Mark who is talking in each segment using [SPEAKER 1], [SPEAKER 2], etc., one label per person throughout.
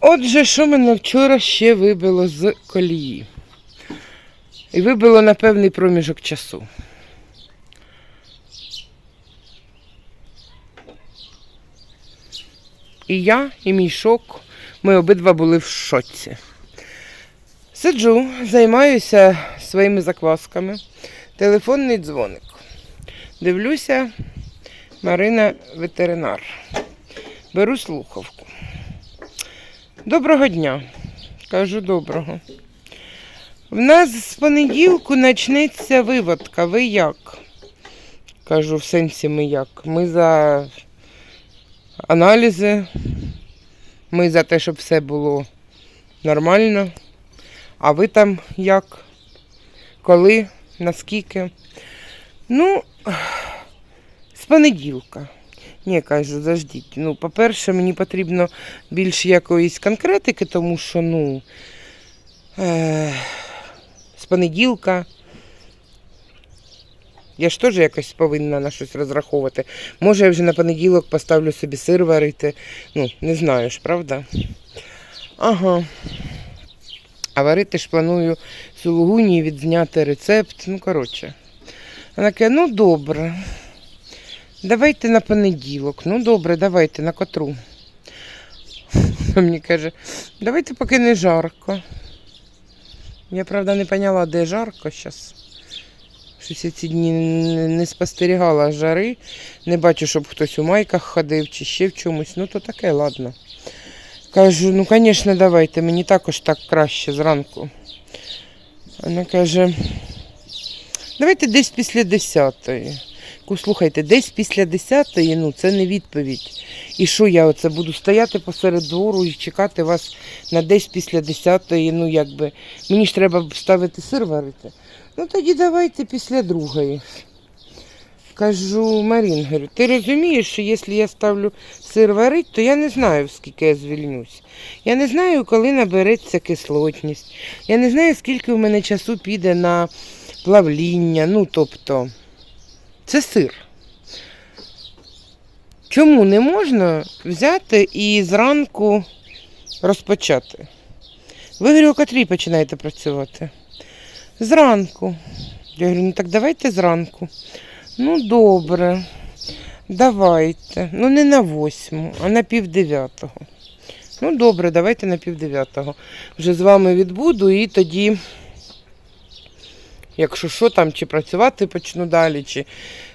[SPEAKER 1] Отже, що мене вчора ще вибило з колії? І вибило на певний проміжок часу. І я, і мій шок, ми обидва були в шоці. Сиджу, займаюся своїми заквасками. Телефонний дзвоник. Дивлюся, Марина ветеринар. Беру слухавку. Доброго дня. Кажу доброго. В нас з понеділку почнеться виводка. Ви як? Кажу, в сенсі ми як. Ми за аналізи. Ми за те, щоб все було нормально. А ви там як? Коли? Наскільки? Ну, з понеділка. Ні, кажу, заждіть. Ну, по-перше, мені потрібно більш якоїсь конкретики, тому що, ну, е- з понеділка. Я ж теж якось повинна на щось розраховувати. Може, я вже на понеділок поставлю собі сир варити. Ну, не знаю ж, правда? Ага. А варити ж планую сулугуні, відзняти рецепт. Ну, коротше. Вона каже, ну добре. Давайте на понеділок. Ну добре, давайте на котру. Вона Мені каже, давайте поки не жарко. Я правда не поняла, де жарко зараз. Щось я ці дні не- спостерігала жари. Не бачу, щоб хтось у майках ходив чи ще в чомусь. Ну то таке, ладно. Кажу, ну звісно, давайте, мені також так краще зранку. Вона каже, давайте десь після 10-ї. Слухайте, десь після 10-ї, ну це не відповідь. І що я оце буду стояти посеред двору і чекати вас на десь після 10-ї, ну якби. Мені ж треба ставити сир варити. Ну тоді давайте після другої. Кажу, Марін, говорю, ти розумієш, що якщо я ставлю сир варити, то я не знаю, скільки я звільнюсь. Я не знаю, коли набереться кислотність. Я не знаю, скільки в мене часу піде на плавління. Ну, тобто, це сир. Чому не можна взяти і зранку розпочати? Ви говорю, о котрій починаєте працювати? Зранку. Я говорю, ну так давайте зранку. Ну, добре, давайте. Ну, не на восьму, а на пів дев'ятого. Ну, добре, давайте на пів дев'ятого. Вже з вами відбуду і тоді, якщо що там, чи працювати почну далі, чи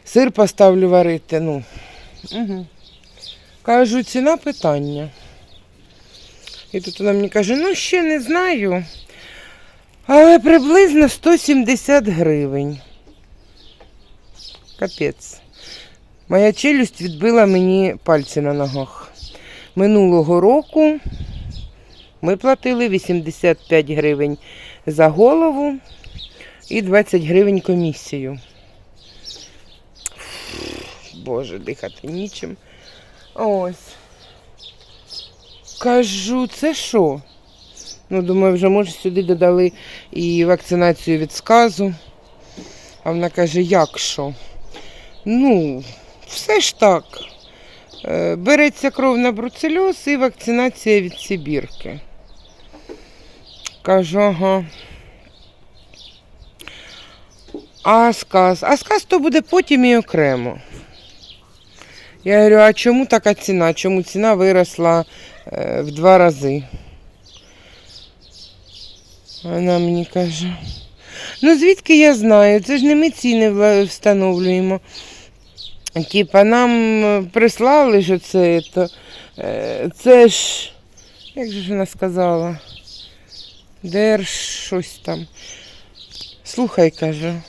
[SPEAKER 1] сир поставлю варити. Ну. Угу. Кажу, ціна питання. І тут вона мені каже, ну ще не знаю. Але приблизно 170 гривень. Капець. Моя челюсть відбила мені пальці на ногах. Минулого року ми платили 85 гривень за голову і 20 гривень комісію. Боже, дихати нічим. Ось. Кажу, це що? Ну, думаю, вже може сюди додали і вакцинацію від сказу. А вона каже, як що? Ну, все ж так. Е, Береться кров на бруцельоз і вакцинація від Сибірки. Кажу, ага. А сказ? А сказ то буде потім і окремо. Я говорю, а чому така ціна? Чому ціна виросла е, в два рази? Вона мені каже. Ну звідки я знаю? Це ж не ми ціни встановлюємо. Типа нам е, прислали ж оце, то, е, це ж, як же ж вона сказала? Держ щось там. Слухай, каже.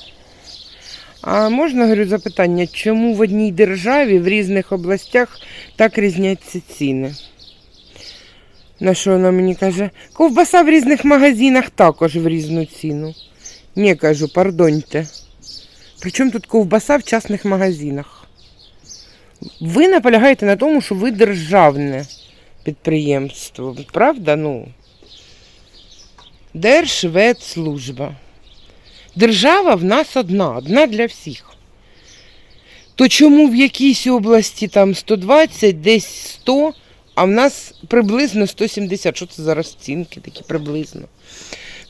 [SPEAKER 1] А можна, говорю, запитання, чому в одній державі в різних областях так різняться ціни? На що вона мені каже? Ковбаса в різних магазинах також в різну ціну. Ні, кажу, пардоньте. Причому тут ковбаса в частних магазинах? Ви наполягаєте на тому, що ви державне підприємство, правда? Ну, Держветслужба. Держава в нас одна, одна для всіх. То чому в якійсь області там 120, десь 100, а в нас приблизно 170. Що це за розцінки такі приблизно?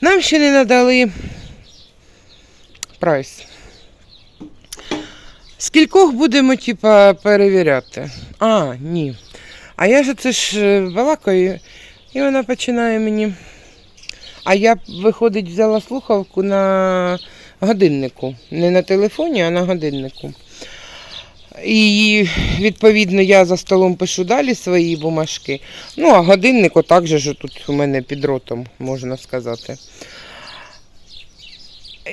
[SPEAKER 1] Нам ще не надали прайс. Скількох будемо, типа, перевіряти? А, ні. А я ж це ж е, балакаю, і вона починає мені. А я, виходить, взяла слухавку на годиннику. Не на телефоні, а на годиннику. І відповідно я за столом пишу далі свої бумажки. Ну, а годинник отак же ж тут у мене під ротом, можна сказати.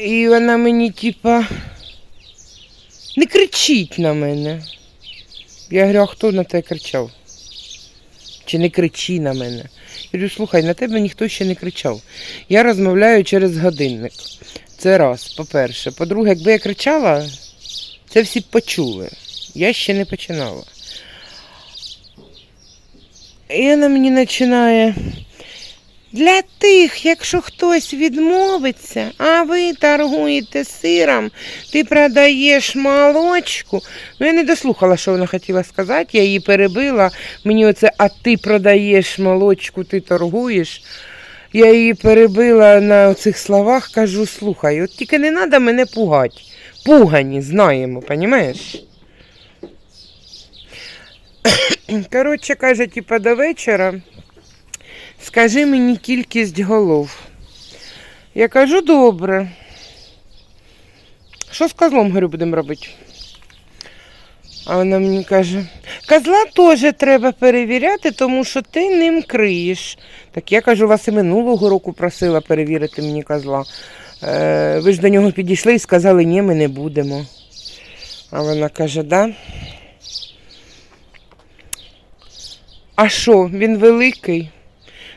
[SPEAKER 1] І вона мені, типа, не кричіть на мене. Я говорю, а хто на тебе кричав? Чи не кричи на мене? Я говорю, слухай, на тебе ніхто ще не кричав. Я розмовляю через годинник. Це раз, по-перше. По-друге, якби я кричала, це всі б почули. Я ще не починала. І вона мені починає. Для тих, якщо хтось відмовиться, а ви торгуєте сиром, ти продаєш молочку. Ну, я не дослухала, що вона хотіла сказати, я її перебила. Мені оце, а ти продаєш молочку, ти торгуєш. Я її перебила на цих словах, кажу, слухай, от тільки не треба мене пугати. Пугані, знаємо, розумієш? Коротше, каже, типа до вечора. Скажи мені кількість голов. Я кажу, добре. Що з козлом, говорю, будемо робити? А вона мені каже, козла теж треба перевіряти, тому що ти ним криєш. Так я кажу, вас і минулого року просила перевірити мені козла. Е, ви ж до нього підійшли і сказали, ні, ми не будемо. А вона каже, да. А що, він великий?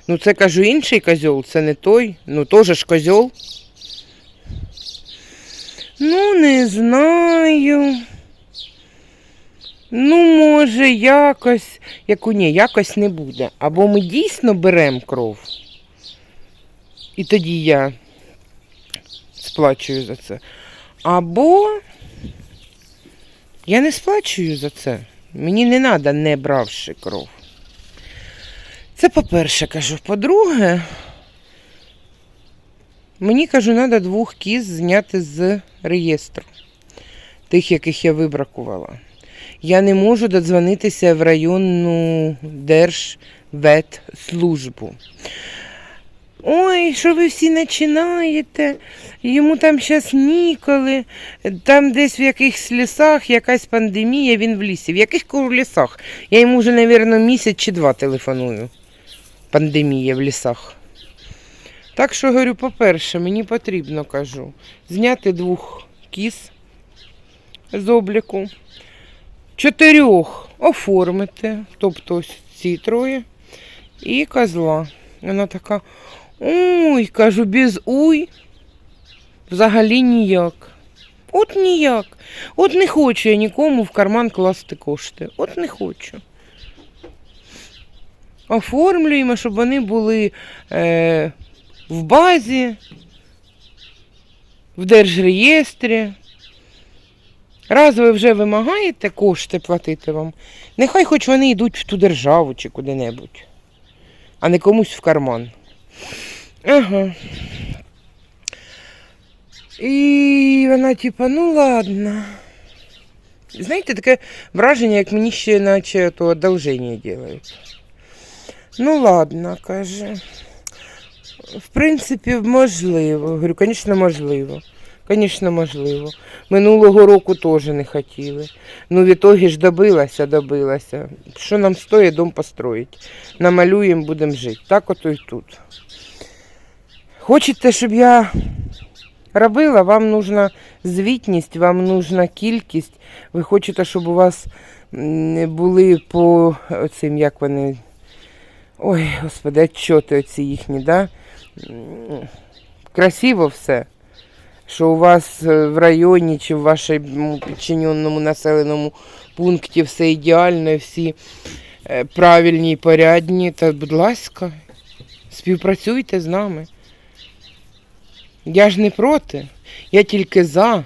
[SPEAKER 1] Ну, це кажу інший козьол, це не той. Ну, теж ж козьол. Ну, не знаю. Ну, може, якось, яку ні, якось не буде. Або ми дійсно беремо кров. І тоді я сплачую за це. Або я не сплачую за це. Мені не треба, не бравши кров. Це по-перше кажу. По-друге, мені кажу, треба двох кіз зняти з реєстру, тих, яких я вибракувала. Я не можу додзвонитися в районну держветслужбу. Ой, що ви всі починаєте? Йому там зараз ніколи, там десь в якихось лісах якась пандемія, він в лісі. В яких лісах? Я йому вже, мабуть, місяць чи два телефоную. Пандемія в лісах. Так що, говорю, по-перше, мені потрібно, кажу, зняти двох кіз з обліку, чотирьох оформити, тобто ці троє, і козла. Вона така, ой, кажу, без уй взагалі ніяк. От ніяк. От не хочу я нікому в карман класти кошти. От не хочу. Оформлюємо, щоб вони були е, в базі, в держреєстрі. Раз ви вже вимагаєте кошти платити вам, нехай хоч вони йдуть в ту державу чи куди-небудь, а не комусь в карман. Ага. І вона, типа, ну ладно. Знаєте, таке враження, як мені ще наче то одолження делають. Ну ладно, каже. В принципі, можливо. Говорю, звісно, можливо. Звісно, можливо. Минулого року теж не хотіли. Ну, в ітогі ж добилася, добилася. Що нам стоїть дом построїти? Намалюємо, будемо жити. Так ото і тут. Хочете, щоб я робила, вам нужна звітність, вам нужна кількість. Ви хочете, щоб у вас були по цим, як вони. Ой, господи, отчоти оці їхні, да? Красиво все. Що у вас е, в районі чи в вашому підчиненому населеному пункті все ідеально, всі е, правильні і порядні, то будь ласка, співпрацюйте з нами. Я ж не проти. Я тільки за.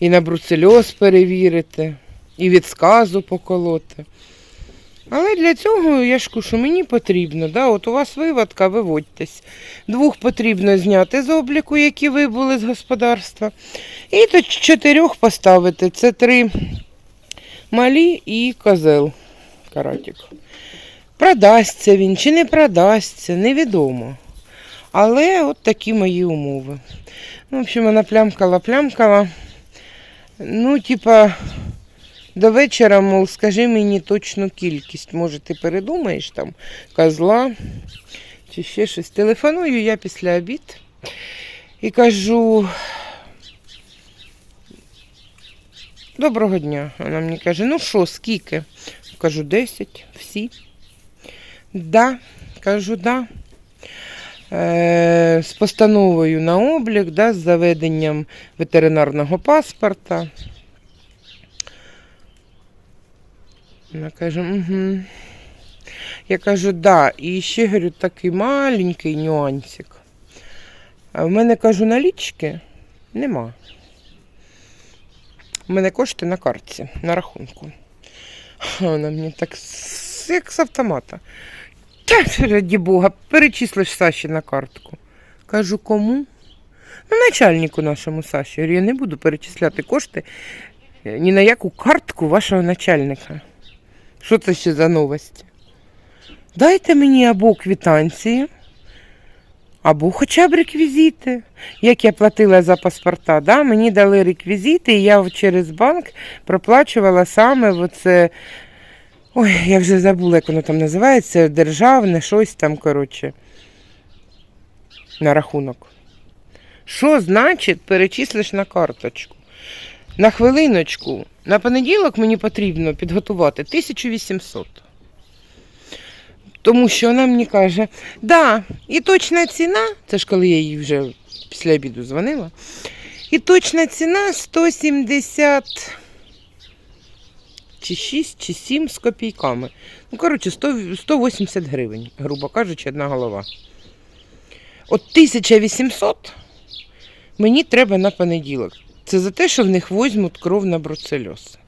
[SPEAKER 1] І на бруцельоз перевірити, і від сказу поколоти. Але для цього я ж кушу, мені потрібно. Да? От у вас виводка, виводьтесь. Двох потрібно зняти з обліку, які вибули з господарства. І до чотирьох поставити. Це три малі і козел. Каратик. Продасться він чи не продасться, невідомо. Але от такі мої умови. Ну, в общем, вона плямкала, плямкала. Ну, типа, до вечора, мов, скажи мені точну кількість. Може, ти передумаєш там козла чи ще щось. Телефоную я після обід і кажу. Доброго дня. Вона мені каже, ну що, скільки? Кажу, 10, всі. Да, кажу, да. Е, з постановою на облік, да, з заведенням ветеринарного паспорта. Вона каже, угу. Я кажу, да. І ще говорю, такий маленький нюансик. А в мене кажу, налічки нема. У мене кошти на картці, на рахунку. А Вона мені так як з автомата. Та, раді Бога, перечислиш Саші на картку. Кажу, кому? Ну, начальнику нашому Саші. Я не буду перечисляти кошти е, ні на яку картку вашого начальника. Що це ще за новості? Дайте мені або квитанції, або хоча б реквізити. Як я платила за паспорта, да? мені дали реквізити, і я через банк проплачувала саме оце. Ой, я вже забула, як воно там називається, державне, щось там, коротше, на рахунок. Що значить перечислиш на карточку? На хвилиночку, на понеділок мені потрібно підготувати 1800. Тому що вона мені каже, да, і точна ціна, це ж коли я їй вже після обіду дзвонила, і точна ціна 170 чи 6, чи 7 з копійками. Ну, коротше, 100, 180 гривень, грубо кажучи, одна голова. От 1800 мені треба на понеділок. Це за те, що в них возьмуть кров на бруцельоз.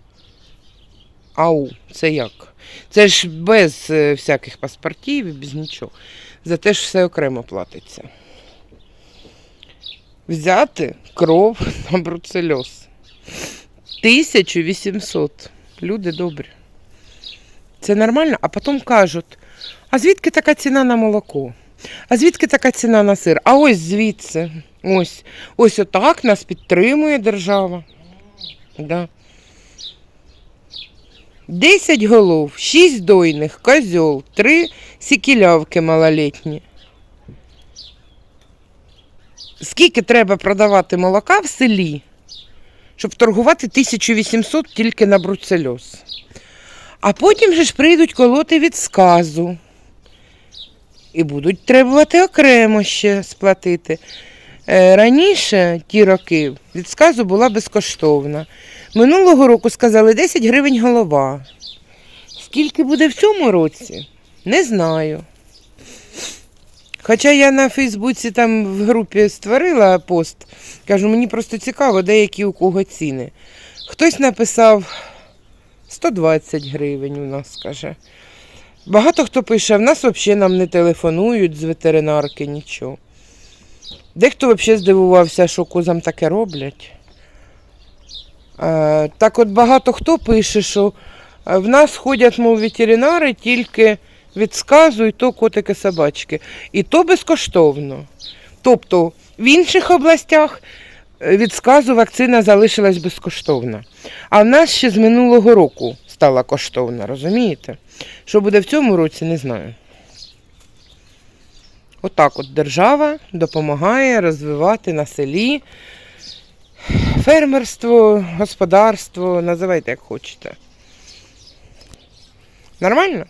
[SPEAKER 1] Ау, це як? Це ж без е, всяких паспортів і без нічого. За те ж все окремо платиться. Взяти кров на бруцельоз. 1800. Люди добрі. Це нормально, а потім кажуть, а звідки така ціна на молоко? А звідки така ціна на сир? А ось звідси. Ось. Ось отак нас підтримує держава. Да. 10 голов, 6 дойних, козьол, 3 сікілявки малолітні. Скільки треба продавати молока в селі, щоб торгувати 1800 тільки на бруцельоз? А потім же ж прийдуть колоти від сказу. І будуть требувати окремо ще сплатити. Е, Раніше, ті роки, від сказу була безкоштовна. Минулого року сказали 10 гривень голова. Скільки буде в цьому році? Не знаю. Хоча я на Фейсбуці там в групі створила пост, кажу, мені просто цікаво, деякі у кого ціни. Хтось написав 120 гривень у нас, каже. Багато хто пише, в нас взагалі нам не телефонують з ветеринарки, нічого. Дехто взагалі здивувався, що козам таке роблять. Е, так от багато хто пише, що е, в нас ходять, мов ветеринари тільки від сказу і то котики собачки. І то безкоштовно. Тобто в інших областях е, від сказу вакцина залишилась безкоштовна. А в нас ще з минулого року стала коштовна, розумієте? Що буде в цьому році, не знаю. Отак от держава допомагає розвивати на селі фермерство, господарство, називайте як хочете. Нормально?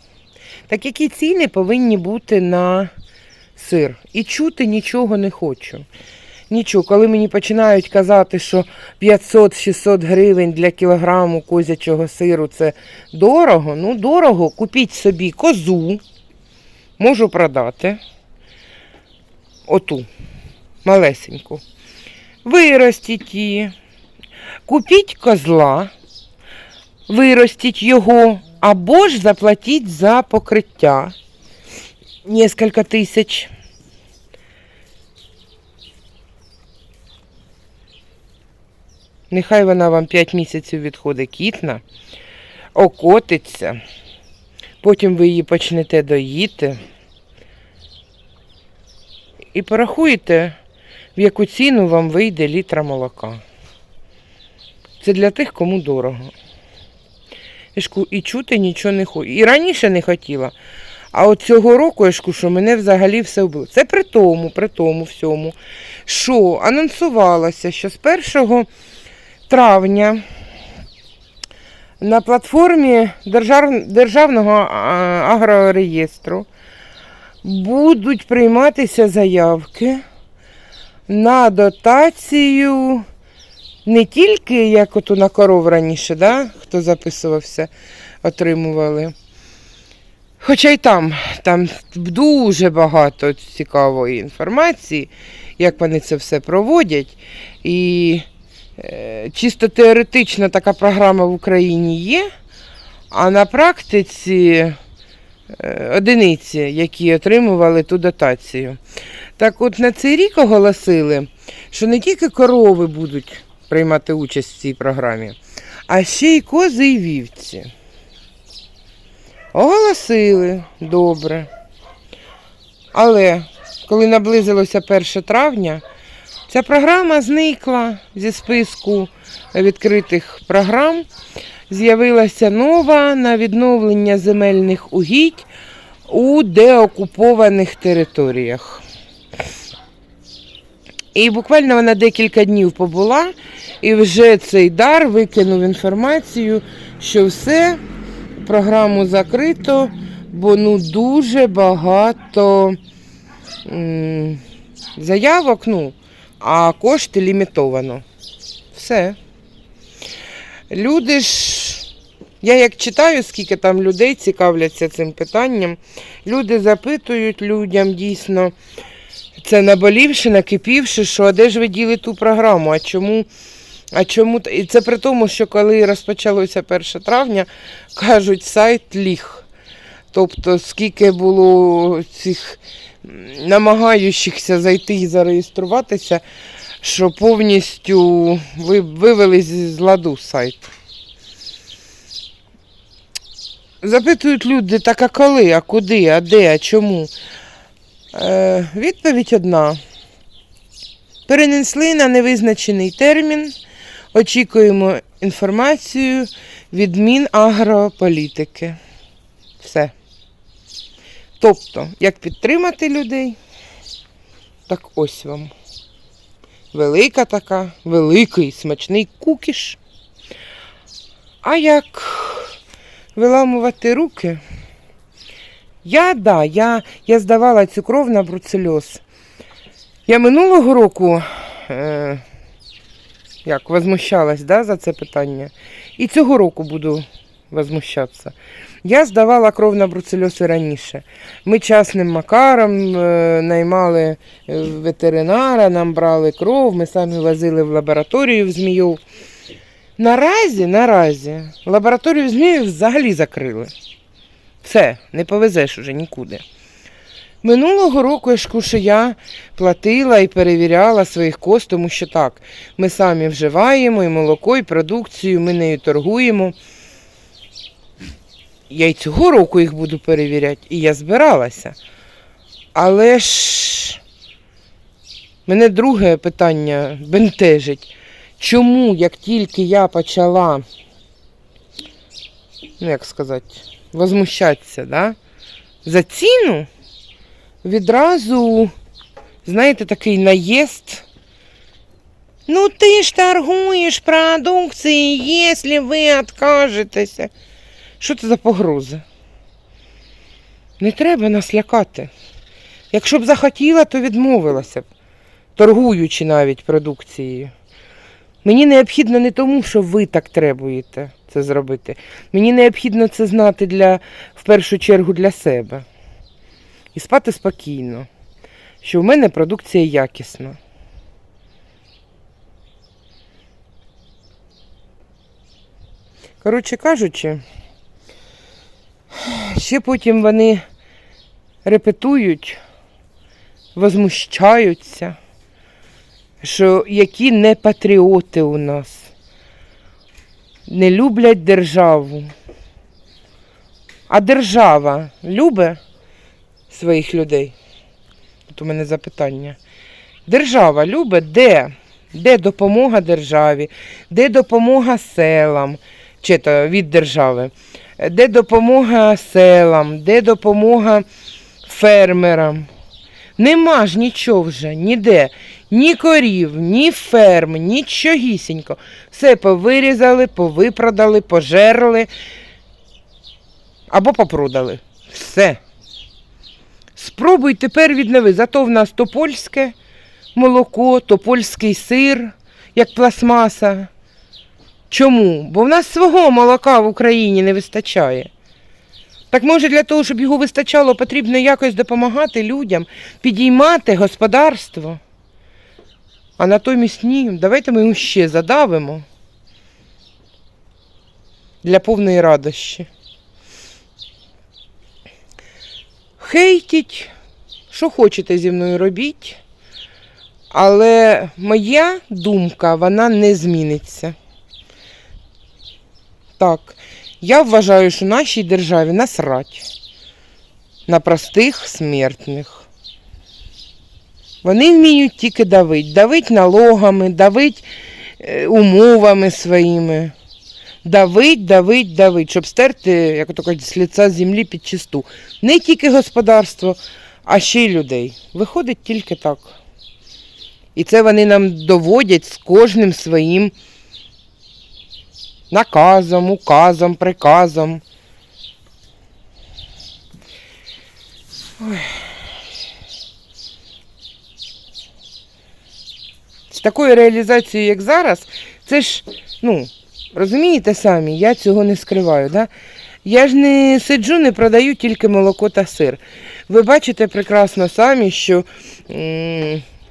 [SPEAKER 1] Так які ціни повинні бути на сир? І чути нічого не хочу. Нічого, коли мені починають казати, що 500-600 гривень для кілограму козячого сиру це дорого, ну дорого, купіть собі козу, можу продати. Оту. малесеньку. Виростіть її, купіть козла, виростіть його, або ж заплатіть за покриття. Несколько тисяч. Нехай вона вам 5 місяців відходить кітна, окотиться, потім ви її почнете доїти і порахуєте, в яку ціну вам вийде літра молока. Це для тих, кому дорого. І чути нічого не хочу. І раніше не хотіла. А от цього року, я ж що мене взагалі все вбило. Це при тому, при тому всьому, що анонсувалося, що з 1 травня на платформі Держав... Державного агрореєстру будуть прийматися заявки на дотацію не тільки як ото на коров раніше, да, хто записувався, отримували. Хоча й там, там дуже багато цікавої інформації, як вони це все проводять. І е, чисто теоретично така програма в Україні є, а на практиці одиниці, які отримували ту дотацію. Так от на цей рік оголосили, що не тільки корови будуть приймати участь в цій програмі, а ще й кози і вівці. Оголосили добре. Але коли наблизилося 1 травня, ця програма зникла зі списку відкритих програм. З'явилася нова на відновлення земельних угідь у деокупованих територіях. І буквально вона декілька днів побула, і вже цей дар викинув інформацію, що все, програму закрито, бо ну дуже багато м, заявок, ну, а кошти лімітовано. Все. Люди ж, я як читаю, скільки там людей цікавляться цим питанням, люди запитують людям дійсно. Це наболівши, накипівши, що а де ж ви діли ту програму? А чому? А чому? І це при тому, що коли розпочалося 1 травня, кажуть, сайт ліг. Тобто, скільки було цих намагаючихся зайти і зареєструватися, що повністю ви- вивели з ладу сайт. Запитують люди, так а коли, а куди, а де, а чому? Е, відповідь одна. Перенесли на невизначений термін. Очікуємо інформацію від Мінагрополітики. Все. Тобто, як підтримати людей, так ось вам. Велика така, великий смачний кукіш. А як виламувати руки? Я, да, я, я здавала цю кров на бруцельоз. Я минулого року е, як, возмущалась да, за це питання. І цього року буду возмущатися. Я здавала кров на бруцельоз і раніше. Ми частним макаром е, наймали е, ветеринара, нам брали кров, ми самі возили в лабораторію в Зміїв. Наразі, наразі, лабораторію в Зміїв взагалі закрили. Все, не повезеш уже нікуди. Минулого року я ж я платила і перевіряла своїх коз, тому що так, ми самі вживаємо і молоко, і продукцію, ми нею торгуємо. Я й цього року їх буду перевіряти, і я збиралася. Але ж мене друге питання бентежить. Чому, як тільки я почала, ну як сказати, возмущатися, да? за ціну, відразу, знаєте, такий наїзд. Ну ти ж торгуєш продукцією, якщо ви відкажетеся. Що це за погрози? Не треба нас лякати. Якщо б захотіла, то відмовилася б, торгуючи навіть продукцією. Мені необхідно не тому, що ви так требуєте це зробити. Мені необхідно це знати для, в першу чергу для себе. І спати спокійно, що в мене продукція якісна. Коротше кажучи, ще потім вони репетують, возмущаються що які не патріоти у нас, не люблять державу. А держава любить своїх людей? Тут у мене запитання. Держава любить де? Де допомога державі, де допомога селам, чи то від держави, де допомога селам, де допомога фермерам. Нема ж нічого вже, ніде. Ні корів, ні ферм, нічогісінько. Все повирізали, повипродали, пожерли або попродали. Все. Спробуй тепер віднови. Зато в нас то польське молоко, то польський сир, як пластмаса. Чому? Бо в нас свого молока в Україні не вистачає. Так може для того, щоб його вистачало, потрібно якось допомагати людям, підіймати господарство. А натомість ні, давайте ми його ще задавимо для повної радощі. Хейтіть, що хочете зі мною робіть, але моя думка, вона не зміниться. Так, я вважаю, що нашій державі насрать на простих смертних. Вони вміють тільки давить. Давить налогами, давить е, умовами своїми. Давить, давить, давить, щоб стерти, як то кажуть, з лиця землі під чисту. Не тільки господарство, а ще й людей. Виходить тільки так. І це вони нам доводять з кожним своїм наказом, указом, приказом. Ой. Такою реалізацією, як зараз, це ж, ну, розумієте самі, я цього не скриваю. Да? Я ж не сиджу, не продаю тільки молоко та сир. Ви бачите прекрасно самі, що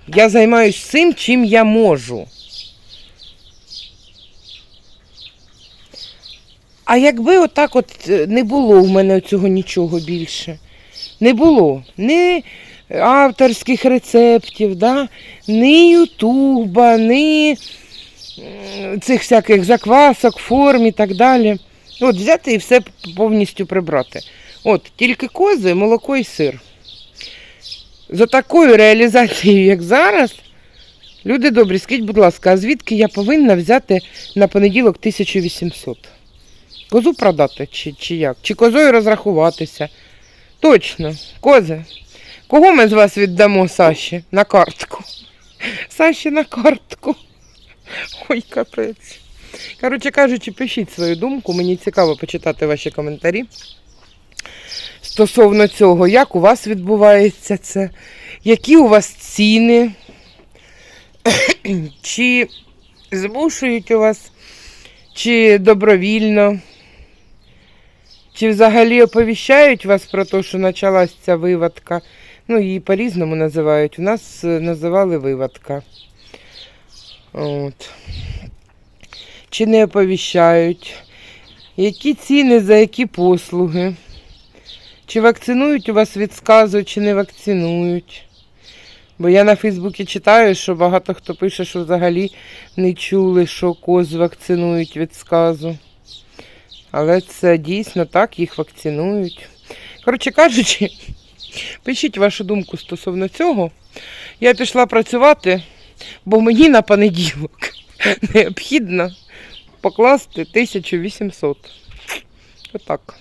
[SPEAKER 1] я займаюся цим, чим я можу. А якби отак от е, не було в мене цього нічого більше. Не було ні авторських рецептів, да? ні Ютуба, ні цих всяких заквасок, форм і так далі. От взяти і все повністю прибрати. От, тільки кози, молоко і сир. За такою реалізацією, як зараз, люди добрі, скажіть, будь ласка, а звідки я повинна взяти на понеділок 1800? Козу продати чи, чи як? Чи козою розрахуватися? Точно, кози. Кого ми з вас віддамо Саші на картку? Саші на картку. Ой, капець. Коротше кажучи, пишіть свою думку, мені цікаво почитати ваші коментарі. Стосовно цього, як у вас відбувається це, які у вас ціни, чи змушують у вас, чи добровільно, чи взагалі оповіщають вас про те, що почалась ця вивадка. Ну, її по-різному називають. У нас е, називали вивадка. От. Чи не оповіщають? Які ціни за які послуги? Чи вакцинують у вас від сказу, чи не вакцинують? Бо я на Фейсбуці читаю, що багато хто пише, що взагалі не чули, що коз вакцинують від сказу. Але це дійсно так, їх вакцинують. Коротше кажучи, Пишіть вашу думку стосовно цього. Я пішла працювати, бо мені на понеділок необхідно покласти 1800. Отак.